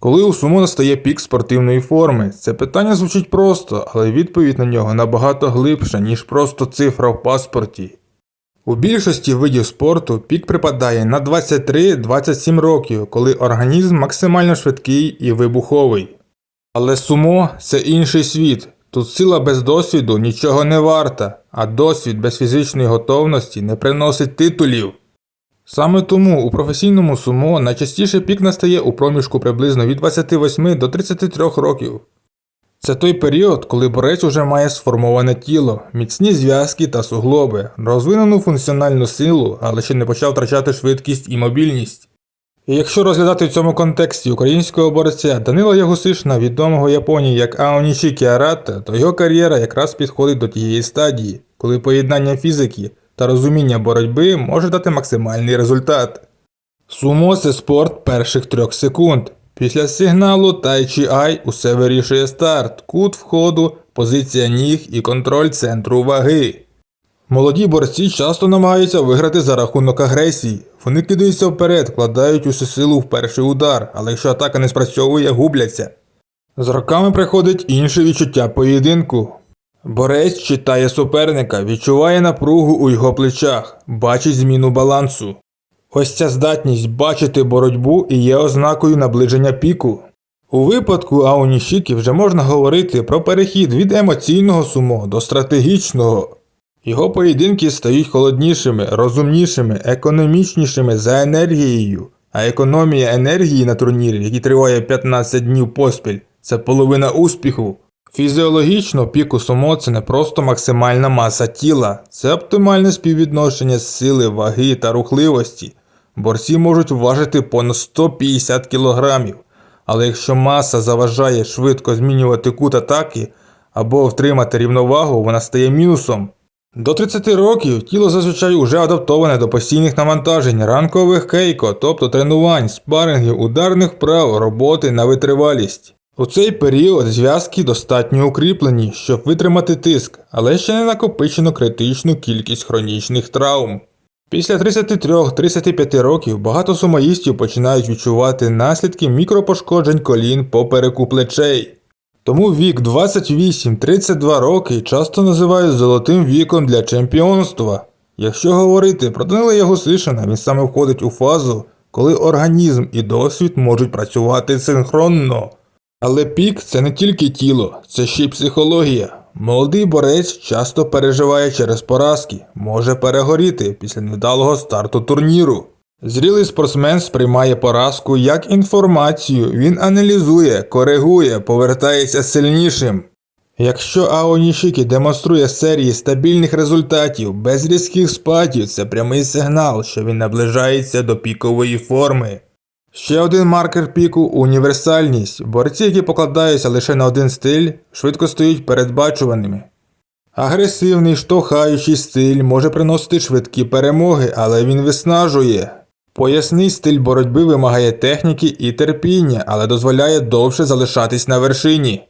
Коли у сумо настає пік спортивної форми, це питання звучить просто, але відповідь на нього набагато глибша, ніж просто цифра в паспорті. У більшості видів спорту пік припадає на 23-27 років, коли організм максимально швидкий і вибуховий. Але сумо це інший світ. Тут сила без досвіду нічого не варта, а досвід без фізичної готовності не приносить титулів. Саме тому у професійному сумо найчастіше пік настає у проміжку приблизно від 28 до 33 років. Це той період, коли борець уже має сформоване тіло, міцні зв'язки та суглоби, розвинену функціональну силу, але ще не почав втрачати швидкість і мобільність. І якщо розглядати в цьому контексті українського борця Данила Ягусишина, відомого Японії як Аонішікі Арата, то його кар'єра якраз підходить до тієї стадії, коли поєднання фізики та розуміння боротьби може дати максимальний результат. Сумо це спорт перших трьох секунд. Після сигналу Тай чи Ай усе вирішує старт, кут входу, позиція ніг і контроль центру ваги. Молоді борці часто намагаються виграти за рахунок агресії. Вони кидаються вперед, вкладають усю силу в перший удар, але якщо атака не спрацьовує, губляться. З роками приходить інше відчуття поєдинку. Борець читає суперника, відчуває напругу у його плечах, бачить зміну балансу. Ось ця здатність бачити боротьбу і є ознакою наближення піку. У випадку Аонішіки вже можна говорити про перехід від емоційного сумо до стратегічного. Його поєдинки стають холоднішими, розумнішими, економічнішими за енергією, а економія енергії на турнірі, який триває 15 днів поспіль, це половина успіху. Фізіологічно піку сумо це не просто максимальна маса тіла, це оптимальне співвідношення сили, ваги та рухливості. Борці можуть важити понад 150 кг, але якщо маса заважає швидко змінювати кут атаки або втримати рівновагу, вона стає мінусом. До 30 років тіло зазвичай уже адаптоване до постійних навантажень, ранкових кейко, тобто тренувань, спарингів, ударних вправ, роботи на витривалість. У цей період зв'язки достатньо укріплені, щоб витримати тиск, але ще не накопичено критичну кількість хронічних травм. Після 33-35 років багато сумоїстів починають відчувати наслідки мікропошкоджень колін попереку плечей. Тому вік 28-32 роки часто називають золотим віком для чемпіонства. Якщо говорити про Данила Ягосишина, він саме входить у фазу, коли організм і досвід можуть працювати синхронно. Але пік це не тільки тіло, це ще й психологія. Молодий борець часто переживає через поразки, може перегоріти після невдалого старту турніру. Зрілий спортсмен сприймає поразку як інформацію, він аналізує, коригує, повертається сильнішим. Якщо Аонішікі демонструє серії стабільних результатів без різких спадів, це прямий сигнал, що він наближається до пікової форми. Ще один маркер піку універсальність. Борці, які покладаються лише на один стиль, швидко стають передбачуваними. Агресивний штовхаючий стиль може приносити швидкі перемоги, але він виснажує. Поясний стиль боротьби вимагає техніки і терпіння, але дозволяє довше залишатись на вершині.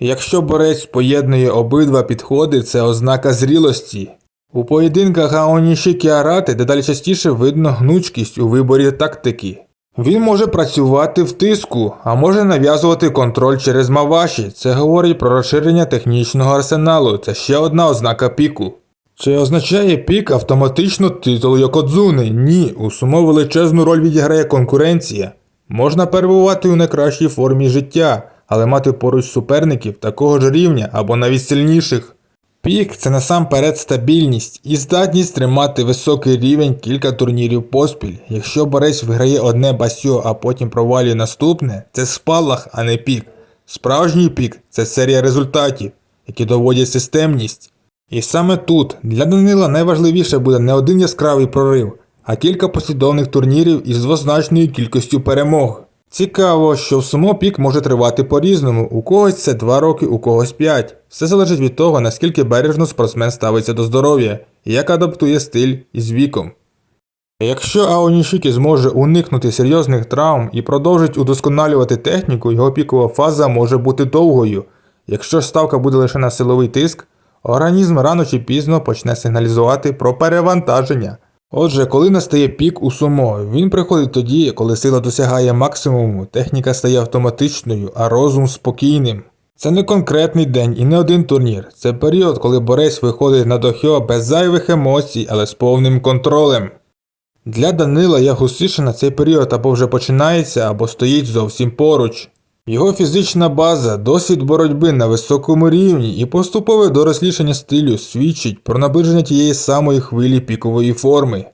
Якщо борець поєднує обидва підходи, це ознака зрілості. У поєдинках Аонішікі Арати дедалі частіше видно гнучкість у виборі тактики. Він може працювати в тиску, а може нав'язувати контроль через маваші. Це говорить про розширення технічного арсеналу. Це ще одна ознака піку. Чи означає пік автоматично титул Йокодзуни? Ні, у сумо величезну роль відіграє конкуренція. Можна перебувати у найкращій формі життя, але мати поруч суперників такого ж рівня або навіть сильніших. Пік це насамперед стабільність і здатність тримати високий рівень кілька турнірів поспіль. Якщо борець виграє одне басьо, а потім провалює наступне, це спалах, а не пік. Справжній пік це серія результатів, які доводять системність. І саме тут для Данила найважливіше буде не один яскравий прорив, а кілька послідовних турнірів із двозначною кількістю перемог. Цікаво, що в сумо пік може тривати по-різному, у когось це 2 роки, у когось 5. Все залежить від того, наскільки бережно спортсмен ставиться до здоров'я як адаптує стиль із віком. Якщо Аонішікі зможе уникнути серйозних травм і продовжить удосконалювати техніку, його пікова фаза може бути довгою. Якщо ж ставка буде лише на силовий тиск, організм рано чи пізно почне сигналізувати про перевантаження. Отже, коли настає пік у сумо, він приходить тоді, коли сила досягає максимуму, техніка стає автоматичною, а розум спокійним. Це не конкретний день і не один турнір. Це період, коли борець виходить на дохьо без зайвих емоцій, але з повним контролем. Для Данила Ягусишина цей період або вже починається, або стоїть зовсім поруч. Його фізична база, досвід боротьби на високому рівні і поступове дорослішання стилю свідчить про наближення тієї самої хвилі пікової форми.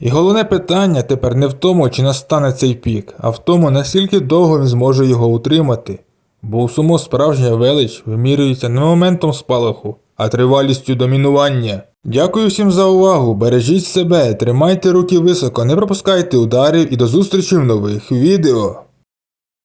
І головне питання тепер не в тому, чи настане цей пік, а в тому, наскільки довго він зможе його утримати. Бо у сумо справжня велич вимірюється не моментом спалаху, а тривалістю домінування. Дякую всім за увагу, бережіть себе, тримайте руки високо, не пропускайте ударів і до зустрічі в нових відео.